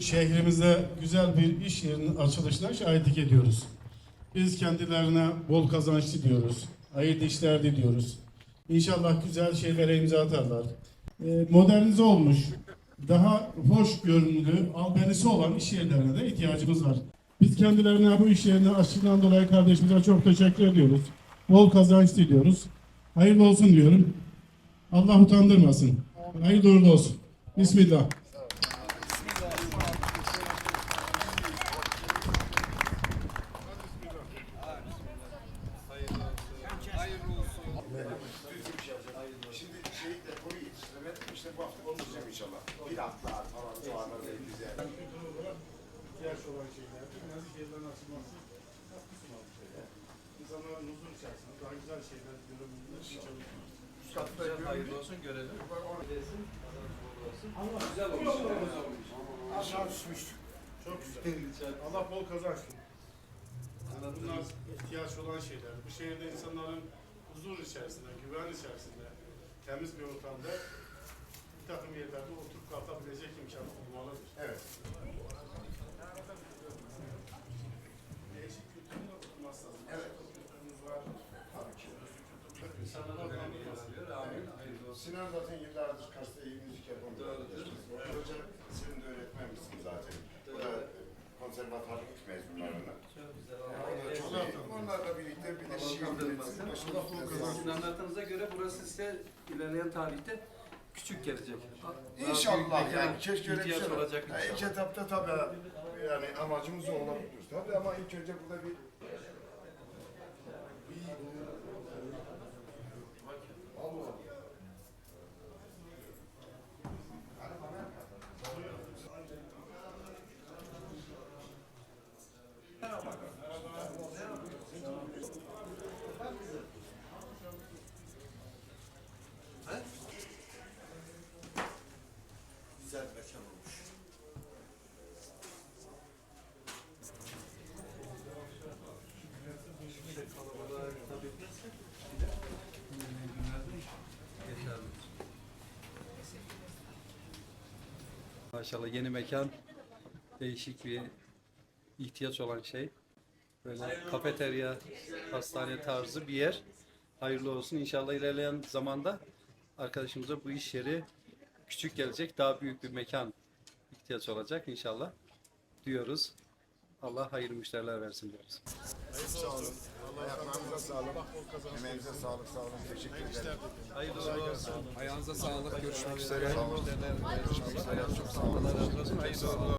Şehrimizde güzel bir iş yerinin açılışına şahitlik ediyoruz. Biz kendilerine bol kazanç diliyoruz. Hayırlı işler diliyoruz. İnşallah güzel şeylere imza atarlar. Ee, modernize olmuş, daha hoş görünümlü, albenisi olan iş yerlerine de ihtiyacımız var. Biz kendilerine bu iş yerini açtığından dolayı kardeşimize çok teşekkür ediyoruz. Bol kazanç diliyoruz. Hayırlı olsun diyorum. Allah utandırmasın. Hayırlı uğurlu olsun. Bismillah. Şimdi şey depoyu yetiştiremedim. İşte bu hafta konuşacağım inşallah. Bir hafta falan soğanlar elimize. ihtiyaç olan şeyler, nazik yerlerin açılması katkı sunan bir şey. İnsanların huzur içerisinde daha güzel şeyler görebilmeleri için çalışıyoruz. Katta Hayırlı olsun görelim. Olsun. Güzel olmuş. Aşağı düşmüştük. Çok güzel. Allah bol kazanç versin. Bunlar ihtiyaç olan şeyler. Bu şehirde insanların huzur içerisinde, güven içerisinde, temiz bir ortamda bir takım yerlerde oturup kalkabilecek imkanı olmalıdır. Evet. Değişik kültürün oturması lazım. Evet. Kültürümüz var. Tabii ki. İnsanlara. Sinan zaten yıllardır Kars'ta iyi müzik yapan bir Doğrudur. arkadaşımız. Hoca senin de öğretmenmişsin zaten. Bu da konservatuarlık mezunlarından. Çok güzel. Yani Allah o da çok razı iyi. olsun. Birlikte bir de şiir üretsin. Allah kazansın. Anlattığınıza göre burası size ilerleyen tarihte küçük gelecek. İnşallah yani keşke öyle bir şey olacak ilk etapta tabii yani amacımız o olabilir. Tabii ama ilk önce burada bir Allah. Güzel mekan olmuş. Maşallah yeni mekan değişik bir ihtiyaç olan şey. Böyle kafeterya, hastane tarzı bir yer. Hayırlı olsun. İnşallah ilerleyen zamanda arkadaşımıza bu iş yeri küçük gelecek. Daha büyük bir mekan ihtiyaç olacak inşallah diyoruz. Allah hayırlı müşteriler versin diyoruz. Sağ olun. Ayaklarınıza sağlık. Emeğinize sağlık. Sağ olun. Teşekkür ederim. Hayırlı olsun. Ayağınıza sağlık. Görüşmek üzere. Sağ olun. Görüşmek üzere. Çok sağ olun. Hayırlı olsun.